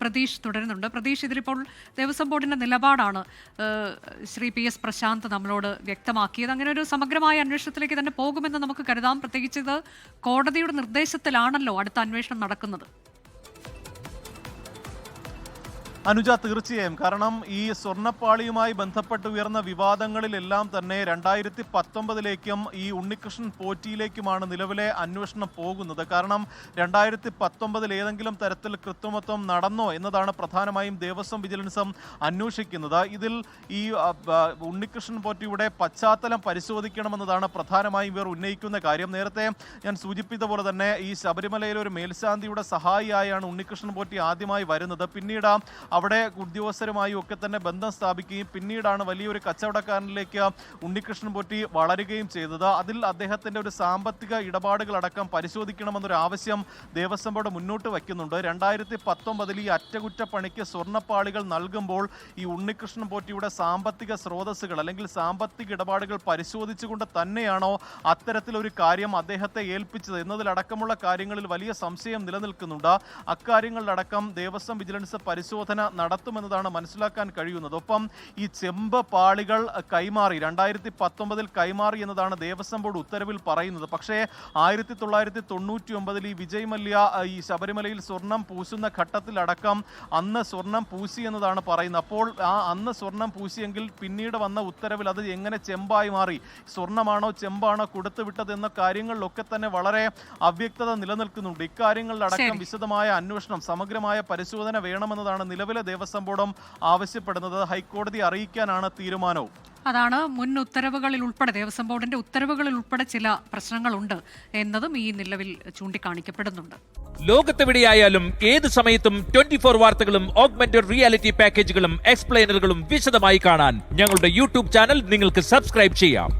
പ്രതീഷ് തുടരുന്നുണ്ട്. പ്രതീഷ് ഇതിലിപ്പോൾ ദേവസ്വം ബോർഡിന്റെ നിലപാടാണ് ശ്രീ പി എസ് പ്രശാന്ത് നമ്മളോട് വ്യക്തമാക്കിയത്. അങ്ങനെ ഒരു സമഗ്രമായ അന്വേഷണത്തിലേക്ക് തന്നെ പോകുമെന്ന് നമുക്ക് കരുതാം. പ്രത്യേകിച്ച് ഇത് കോടതിയുടെ നിർദ്ദേശത്തിലാണല്ലോ അടുത്ത അന്വേഷണം നടക്കുന്നത്. അനുജ തീർച്ചയായും. കാരണം ഈ സ്വർണപ്പാളിയുമായി ബന്ധപ്പെട്ട് ഉയർന്ന വിവാദങ്ങളിലെല്ലാം തന്നെ രണ്ടായിരത്തി പത്തൊമ്പതിലേക്കും ഈ ഉണ്ണികൃഷ്ണൻ പോറ്റിയിലേക്കുമാണ് നിലവിലെ അന്വേഷണം പോകുന്നത്. കാരണം രണ്ടായിരത്തി പത്തൊമ്പതിൽ ഏതെങ്കിലും തരത്തിൽ കൃത്രിമത്വം നടന്നോ എന്നതാണ് പ്രധാനമായും ദേവസ്വം വിജിലൻസും അന്വേഷിക്കുന്നത്. ഇതിൽ ഈ ഉണ്ണികൃഷ്ണൻ പോറ്റിയുടെ പശ്ചാത്തലം പരിശോധിക്കണമെന്നതാണ് പ്രധാനമായും ഇവർ ഉന്നയിക്കുന്ന കാര്യം. നേരത്തെ ഞാൻ സൂചിപ്പിച്ച പോലെ തന്നെ ഈ ശബരിമലയിലെ ഒരു മേൽശാന്തിയുടെ സഹായിയായാണ് ഉണ്ണികൃഷ്ണൻ പോറ്റി ആദ്യമായി വരുന്നത്. പിന്നീട് അവിടെ ഉദ്യോഗസ്ഥരുമായും ഒക്കെ തന്നെ ബന്ധം സ്ഥാപിക്കുകയും പിന്നീടാണ് വലിയൊരു കച്ചവടക്കാരനിലേക്ക് ഉണ്ണികൃഷ്ണൻ പൊറ്റി വളരുകയും ചെയ്തത്. അതിൽ അദ്ദേഹത്തിന്റെ ഒരു സാമ്പത്തിക ഇടപാടുകളടക്കം പരിശോധിക്കണമെന്നൊരു ആവശ്യം ദേവസ്വം ബോർഡ് മുന്നോട്ട് വയ്ക്കുന്നുണ്ട്. രണ്ടായിരത്തി പത്തൊമ്പതിൽ ഈ അറ്റകുറ്റപ്പണിക്ക് സ്വർണപ്പാളികൾ നൽകുമ്പോൾ ഈ ഉണ്ണികൃഷ്ണൻ പോറ്റിയുടെ സാമ്പത്തിക സ്രോതസ്സുകൾ അല്ലെങ്കിൽ സാമ്പത്തിക ഇടപാടുകൾ പരിശോധിച്ചുകൊണ്ട് തന്നെയാണോ അത്തരത്തിലൊരു കാര്യം അദ്ദേഹത്തെ ഏൽപ്പിച്ചത് എന്നതിലടക്കമുള്ള കാര്യങ്ങളിൽ വലിയ സംശയം നിലനിൽക്കുന്നുണ്ട്. അക്കാര്യങ്ങളിലടക്കം ദേവസ്വം വിജിലൻസ് പരിശോധന നടത്തുമെന്നതാണ് മനസ്സിലാക്കാൻ കഴിയുന്നത്. ഒപ്പം ഈ ചെമ്പ് പാളികൾ കൈമാറി രണ്ടായിരത്തി പത്തൊമ്പതിൽ കൈമാറി എന്നതാണ് ദേവസ്വം ബോർഡ് ഉത്തരവിൽ പറയുന്നത്. പക്ഷേ ആയിരത്തി തൊള്ളായിരത്തി തൊണ്ണൂറ്റി ഒമ്പതിൽ ഈ വിജയ് മല്യ ഈ ശബരിമലയിൽ സ്വർണം പൂശുന്ന ഘട്ടത്തിലടക്കം അന്ന് സ്വർണം പൂശി എന്നതാണ് പറയുന്നത്. അപ്പോൾ ആ അന്ന് സ്വർണം പൂശിയെങ്കിൽ പിന്നീട് വന്ന ഉത്തരവിൽ അത് എങ്ങനെ ചെമ്പായി മാറി? സ്വർണമാണോ ചെമ്പാണോ കൊടുത്തുവിട്ടത് എന്ന കാര്യങ്ങളിലൊക്കെ തന്നെ വളരെ അവ്യക്തത നിലനിൽക്കുന്നുണ്ട്. ഇക്കാര്യങ്ങളിലടക്കം. വിശദമായ അന്വേഷണം സമഗ്രമായ പരിശോധന വേണമെന്നതാണ് നിലവിലെ ദേവസ്വം ബോർഡും ആവശ്യപ്പെടുന്നത് ഹൈക്കോടതി അറിയിക്കാനാണ് തീരുമാനവും. അതാണ് മുൻ ഉത്തരവുകളിൽ ഉൾപ്പെടെ ദേവസ്വം ബോർഡിന്റെ ഉത്തരവുകളിൽ ഉൾപ്പെടെ ചില പ്രശ്നങ്ങളുണ്ട് എന്നതും ഈ നിലവിൽ ചൂണ്ടിക്കാണിക്കപ്പെടുന്നുണ്ട്. ലോകത്തെവിടെയായാലും ഏത് സമയത്തും ട്വന്റി ഫോർ വാർത്തകളും ഓഗ്മെന്റഡ് റിയാലിറ്റി പാക്കേജുകളും എക്സ്പ്ലെയിനറുകളും വിശദമായി കാണാൻ ഞങ്ങളുടെ യൂട്യൂബ് ചാനൽ നിങ്ങൾക്ക് സബ്സ്ക്രൈബ് ചെയ്യാം.